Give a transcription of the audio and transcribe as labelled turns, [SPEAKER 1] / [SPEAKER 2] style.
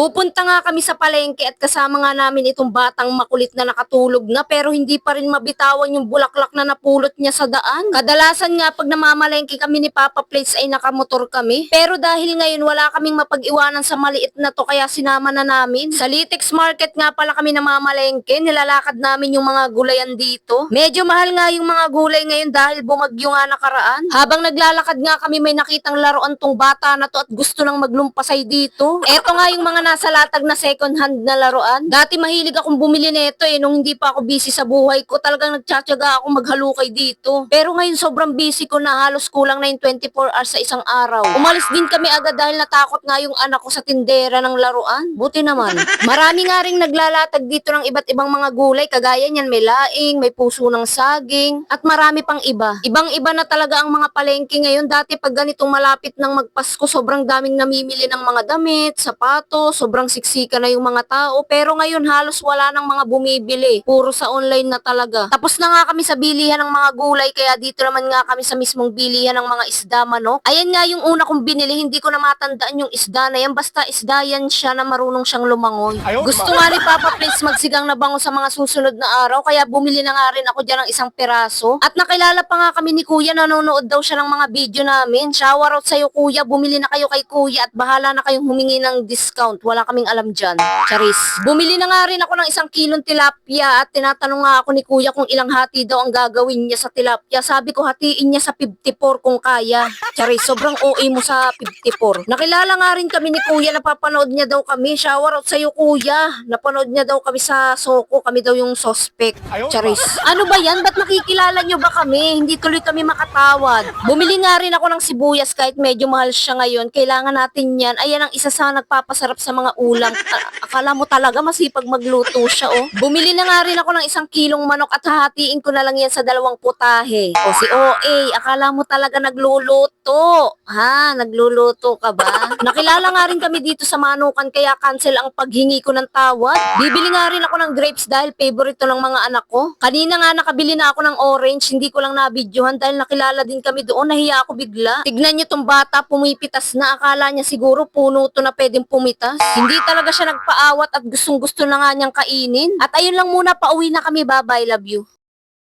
[SPEAKER 1] Pupunta nga kami sa palengke at kasama nga namin itong batang makulit na nakatulog na pero hindi pa rin mabitawan yung bulaklak na napulot niya sa daan. Kadalasan nga pag namamalengke kami ni Papa Plates ay nakamotor kami. Pero dahil ngayon wala kaming mapag-iwanan sa maliit na to kaya sinama na namin. Sa Litex Market nga pala kami namamalengke, nilalakad namin yung mga gulayan dito. Medyo mahal nga yung mga gulay ngayon dahil bumagyo nga nakaraan. Habang naglalakad nga kami may nakitang laruan tong bata na to at gusto nang maglumpasay dito. Eto nga yung mga nasa latag na second hand na laruan. Dati mahilig akong bumili nito eh nung hindi pa ako busy sa buhay ko. Talagang nagtsatsaga ako maghalukay dito. Pero ngayon sobrang busy ko na halos kulang na yung 24 hours sa isang araw. Umalis din kami agad dahil natakot nga yung anak ko sa tindera ng laruan. Buti naman. Marami nga ring naglalatag dito ng iba't ibang mga gulay. Kagaya niyan may laing, may puso ng saging, at marami pang iba. Ibang iba na talaga ang mga palengke ngayon. Dati pag ganitong malapit ng magpasko, sobrang daming namimili ng mga damit, sapatos, sobrang siksika na yung mga tao. Pero ngayon halos wala nang mga bumibili. Puro sa online na talaga. Tapos na nga kami sa bilihan ng mga gulay, kaya dito naman nga kami sa mismong bilihan ng mga isda manok. Ayan nga yung una kong binili, hindi ko na matandaan yung isda na yan. Basta isda yan siya na marunong siyang lumangoy.
[SPEAKER 2] Ayaw
[SPEAKER 1] Gusto
[SPEAKER 2] naman.
[SPEAKER 1] nga ni Papa Prince magsigang na bango sa mga susunod na araw, kaya bumili na nga rin ako dyan ng isang peraso. At nakilala pa nga kami ni Kuya, nanonood daw siya ng mga video namin. Shower out sa'yo Kuya, bumili na kayo kay Kuya at bahala na kayong humingi ng discount. Wala kaming alam dyan. Charis. Bumili na nga rin ako ng isang kilong tilapia at tinatanong nga ako ni Kuya kung ilang hati daw ang gagawin niya sa tilapia. Sabi ko hatiin niya sa 54 kung kaya. Charis, sobrang OA mo sa 54. Nakilala nga rin kami ni Kuya, napapanood niya daw kami. Shower out sa'yo Kuya. Napanood niya daw kami sa Soko. Kami daw yung suspect. Charis. Ano ba yan? Ba't nakikilala niyo ba kami? Hindi tuloy kami makatawad. Bumili nga rin ako ng sibuyas kahit medyo mahal siya ngayon. Kailangan natin yan. Ayan ang isa sa nagpapasarap sa mga ulam. Akala mo talaga masipag magluto siya, oh. Bumili na nga rin ako ng isang kilong manok at hahatiin ko na lang yan sa dalawang putahe. O si OA, akala mo talaga nagluluto. Ha? Nagluluto ka ba? Nakilala nga rin kami dito sa Manukan kaya cancel ang paghingi ko ng tawad. Bibili nga rin ako ng grapes dahil favorite to ng mga anak ko. Kanina nga nakabili na ako ng orange, hindi ko lang nabidyohan dahil nakilala din kami doon. Nahiya ako bigla. Tignan niyo tong bata, pumipitas na. Akala niya siguro puno to na pwedeng pumitas. Hindi talaga siya nagpaawat at gustong gusto na nga niyang kainin. At ayun lang muna, pauwi na kami. Bye-bye, love you.